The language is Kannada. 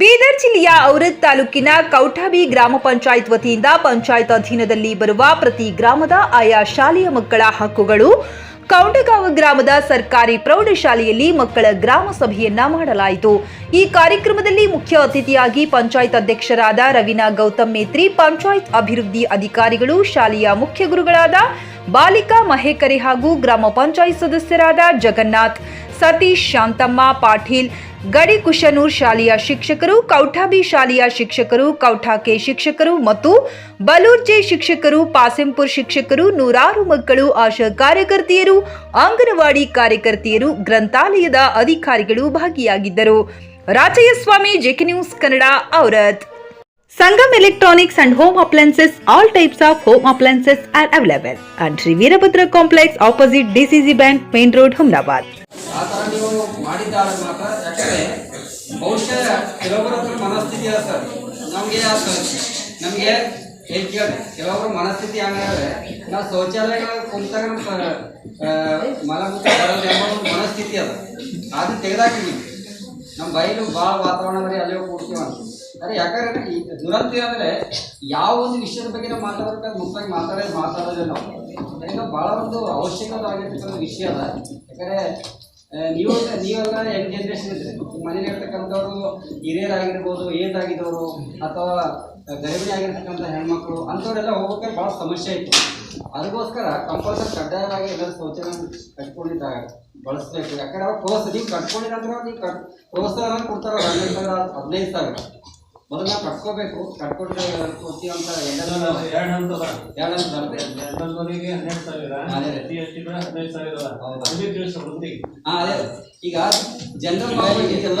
ಬೀದರ್ ಜಿಲ್ಲೆಯ ಔರದ್ ತಾಲೂಕಿನ ಕೌಠಾಬಿ ಗ್ರಾಮ ಪಂಚಾಯತ್ ವತಿಯಿಂದ ಪಂಚಾಯತ್ ಅಧೀನದಲ್ಲಿ ಬರುವ ಪ್ರತಿ ಗ್ರಾಮದ ಆಯಾ ಶಾಲೆಯ ಮಕ್ಕಳ ಹಕ್ಕುಗಳು ಕೌಂಡಗಾಂವ ಗ್ರಾಮದ ಸರ್ಕಾರಿ ಪ್ರೌಢಶಾಲೆಯಲ್ಲಿ ಮಕ್ಕಳ ಗ್ರಾಮ ಸಭೆಯನ್ನ ಮಾಡಲಾಯಿತು. ಈ ಕಾರ್ಯಕ್ರಮದಲ್ಲಿ ಮುಖ್ಯ ಅತಿಥಿಯಾಗಿ ಪಂಚಾಯತ್ ಅಧ್ಯಕ್ಷರಾದ ರವೀನಾ ಗೌತಮ್ ಮೇತ್ರಿ, ಪಂಚಾಯತ್ ಅಭಿವೃದ್ಧಿ ಅಧಿಕಾರಿಗಳು, ಶಾಲೆಯ ಮುಖ್ಯ ಗುರುಗಳಾದ ಬಾಲಿಕಾ ಮಹೇಕರಿ ಹಾಗೂ ಗ್ರಾಮ ಪಂಚಾಯತ್ ಸದಸ್ಯರಾದ ಜಗನ್ನಾಥ್ ಸತೀಶ್ ಶಾಂತಮ್ಮ, ಪಾಟೀಲ್, ಗಡಿ ಕುಶನೂರ್ ಶಾಲೆಯ ಶಿಕ್ಷಕರು, ಕೌಠಾಬಿ ಶಾಲೆಯ ಶಿಕ್ಷಕರು, ಕೌಠಾಕೆ ಶಿಕ್ಷಕರು ಮತ್ತು ಬಲೂರ್ಜೆ ಶಿಕ್ಷಕರು, ಪಾಸೆಂಪುರ್ ಶಿಕ್ಷಕರು, ನೂರಾರು ಮಕ್ಕಳು, ಆಶಾ ಕಾರ್ಯಕರ್ತೆಯರು, ಅಂಗನವಾಡಿ ಕಾರ್ಯಕರ್ತೆಯರು, ಗ್ರಂಥಾಲಯದ ಅಧಿಕಾರಿಗಳು ಭಾಗಿಯಾಗಿದ್ದರು. Rajayyaswamy, JK news Kannada, Aurad. Sangam electronics and home appliances, all types of home appliances are available. And Shri Veerabhadra complex, opposite DCC bank, main road Humnabad. ಆ ಮಾಡಿದ್ದಾರೆ ಮಾತ್ರ. ಯಾಕಂದರೆ ಬಹುಶಃ ಕೆಲವರ ಹತ್ರ ಮನಸ್ಥಿತಿ ಅದ ಸರ್. ನಮಗೆ ನಮಗೆ ಹೇಗೆ ಕೇಳಿ ಕೆಲವೊಬ್ಬರ ಮನಸ್ಥಿತಿ ಹಂಗಾದ್ರೆ ನಾವು ಶೌಚಾಲಯಗಳ ಕುಂತಾಗ ಮಲಮೂತ್ರ ಬರೋದು ಎಂಬ ಒಂದು ಮನಸ್ಥಿತಿ ಅದ. ಅದು ತೆಗೆದಾಕಿವಿ ನಮ್ಮ ಬಯಲು ಭಾಳ ವಾತಾವರಣ ಅಂದ್ರೆ ಅಲ್ಲೇ ಕೂಡ್ತೀವಿ ಅಂತ. ಅದೇ ಯಾಕಂದ್ರೆ ದುರಂತ ಅಂದರೆ ಯಾವ ಒಂದು ವಿಷಯದ ಬಗ್ಗೆ ನಾವು ಮಾತಾಡಬೇಕಾದ್ರೆ ಮುಖ್ಯವಾಗಿ ಮಾತಾಡೋದು ಮಾತಾಡೋದಿಲ್ಲ ನಾವು ಭಾಳ ಒಂದು ಅವಶ್ಯಕವಾಗಿರ್ತಕ್ಕಂಥ ವಿಷಯ ಅದ. ಯಾಕಂದರೆ ನೀವು ನೀವೆಲ್ಲ ಯಂಗ್ ಜನ್ರೇಷನ್ ಇದ್ರೆ ಮನೇಲಿ ಇರ್ತಕ್ಕಂಥವ್ರು, ಹಿರಿಯರಾಗಿರ್ಬೋದು ಏಜ್ ಆಗಿದ್ದವರು ಅಥವಾ ಗರ್ಭಿಣಿ ಆಗಿರ್ತಕ್ಕಂಥ ಹೆಣ್ಮಕ್ಳು, ಅಂಥವರೆಲ್ಲ ಹೋಗೋಕೆ ಭಾಳ ಸಮಸ್ಯೆ ಇತ್ತು. ಅದಕ್ಕೋಸ್ಕರ ಕಂಪಲ್ಸರಿ ಕಡ್ಡಾಯವಾಗಿ ಎಲ್ಲರೂ ಶೌಚಾಲಯ ಕಟ್ಕೊಂಡಿದ್ದಾಗ ಬಳಸಬೇಕು. ಯಾಕಂದ್ರೆ ಅವ್ರು ಪ್ರೋತ್ಸಾಹ ನೀವು ಕಟ್ಕೊಂಡಿರಂದ್ರೆ ನೀವು ಕಟ್ ಪ್ರೋತ್ಸಾಹ ಕೊಡ್ತಾರೆ? ಹದಿನೈದು ಸಾವಿರ ಹದಿನೈದು ಸಾವಿರ. ಮೊದಲು ಕಟ್ಕೋಬೇಕು ಕಟ್ಕೊಂಡು ಕೊಡ್ತೀವಿ ಅಂತ ಎಲ್ಲರೂ ಎರಡು ಹಂತದ. ಎರಡು ಹನ್ನೆರಡು ಸಾವಿರ ಅದೇ. ಟಿ ಎಸ್ ಟಿ ಕೂಡ ಹದಿನೈದು ಸಾವಿರ. ಹೌದಾ? ಅದೇ ಹಾಂ ಅದೇ. ಈಗ ಜನರಲ್ ಎಲ್ಲ